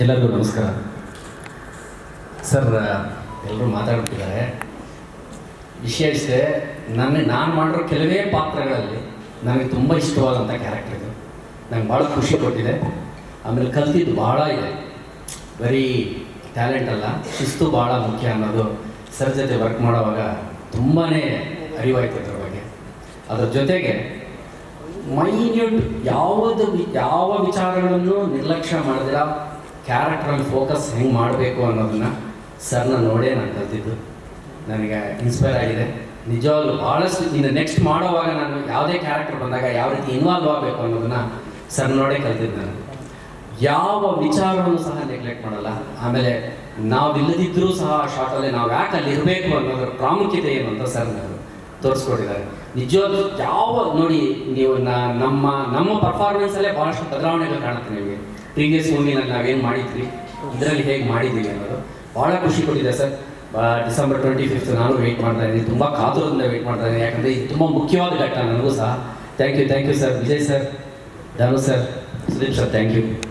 ಎಲ್ಲರಿಗೂ ನಮಸ್ಕಾರ. ಸರ್ ಎಲ್ಲರೂ ಮಾತಾಡ್ತಿದ್ದಾರೆ. ವಿಷಯ ಇಷ್ಟೇ ನನ್ನ ನಾನು ಮಾಡಿರೋ ಕೆಲವೇ ಪಾತ್ರಗಳಲ್ಲಿ ನನಗೆ ತುಂಬ ಇಷ್ಟವಾದಂಥ ಕ್ಯಾರೆಕ್ಟರ್ ಇದು. ನನಗೆ ಭಾಳ ಖುಷಿ ಕೊಟ್ಟಿದೆ. ಆಮೇಲೆ ಕಲ್ತಿದ್ದು ಭಾಳ ಇದೆ. ಬರೀ ಟ್ಯಾಲೆಂಟ್ ಅಲ್ಲ, ಶಿಸ್ತು ಭಾಳ ಮುಖ್ಯ ಅನ್ನೋದು ಸರ್ ಜೊತೆ ವರ್ಕ್ ಮಾಡೋವಾಗ ತುಂಬಾ ಅರಿವಾಯ್ತು ಅದ್ರ ಬಗ್ಗೆ. ಅದರ ಜೊತೆಗೆ ಮೈನ್ಯೂಟ್ ಯಾವುದು ಯಾವ ವಿಚಾರಗಳನ್ನು ನಿರ್ಲಕ್ಷ್ಯ ಮಾಡಿದಿರ ಕ್ಯಾರೆಕ್ಟ್ರಲ್ಲಿ ಫೋಕಸ್ ಹೆಂಗೆ ಮಾಡಬೇಕು ಅನ್ನೋದನ್ನ ಸರ್ನ ನೋಡೇ ನಾನು ಕಲ್ತಿದ್ದು. ನನಗೆ ಇನ್ಸ್ಪೈರ್ ಆಗಿದೆ. ನಿಜವಾಗ್ಲೂ ಭಾಳಷ್ಟು ಇನ್ನು ನೆಕ್ಸ್ಟ್ ಮಾಡೋವಾಗ ನಾನು ಯಾವುದೇ ಕ್ಯಾರೆಕ್ಟರ್ ಬಂದಾಗ ಯಾವ ರೀತಿ ಇನ್ವಾಲ್ವ್ ಆಗಬೇಕು ಅನ್ನೋದನ್ನ ಸರ್ ನೋಡೇ ಕಲ್ತಿದ್ದು ನಾನು. ಯಾವ ವಿಚಾರವನ್ನು ಸಹ ನೆಗ್ಲೆಕ್ಟ್ ಮಾಡಲ್ಲ. ಆಮೇಲೆ ನಾವಿಲ್ಲದಿದ್ದರೂ ಸಹ ಆ ಶಾರ್ಟಲ್ಲಿ ನಾವು ಯಾಕೆ ಅಲ್ಲಿ ಇರಬೇಕು ಅನ್ನೋದ್ರ ಪ್ರಾಮುಖ್ಯತೆ ಏನು ಅಂತ ಸರ್ ತೋರಿಸ್ಕೊಟ್ಟಿದ್ದಾರೆ ನಿಜವಾಗ್ಲೂ ಯಾವ ನೋಡಿ ನೀವು ನಮ್ಮ ನಮ್ಮ ನಮ್ಮ ಪರ್ಫಾರ್ಮೆನ್ಸಲ್ಲೇ ಬಹಳಷ್ಟು ಬದಲಾವಣೆಗಳು ಕಾಣುತ್ತೆ ನಿಮಗೆ. ಪ್ರೀವಿಯಸ್ ಮೂವಿನಲ್ಲಿ ನಾವೇನು ಮಾಡಿದ್ವಿ, ಇದರಲ್ಲಿ ಹೇಗೆ ಮಾಡಿದ್ದೀವಿ ಅನ್ನೋದು ಭಾಳ ಖುಷಿ ಕೊಟ್ಟಿದೆ ಸರ್. ಡಿಸೆಂಬರ್ ಟ್ವೆಂಟಿ ಫಿಫ್ತ್ ನಾನು ವೆಯ್ಟ್ ಮಾಡ್ತಾ ಇದ್ದೀನಿ. ತುಂಬ ಕಾತುರದಿಂದ ವೆಯ್ಟ್ ಮಾಡ್ತಾ ಇದ್ದೀನಿ. ಯಾಕಂದರೆ ಇದು ತುಂಬ ಮುಖ್ಯವಾದ ಘಟ್ಟ ನನಗೂ ಸಹ. Thank you thank you sir Vijay sir Dhanu sir Sudeep sir thank you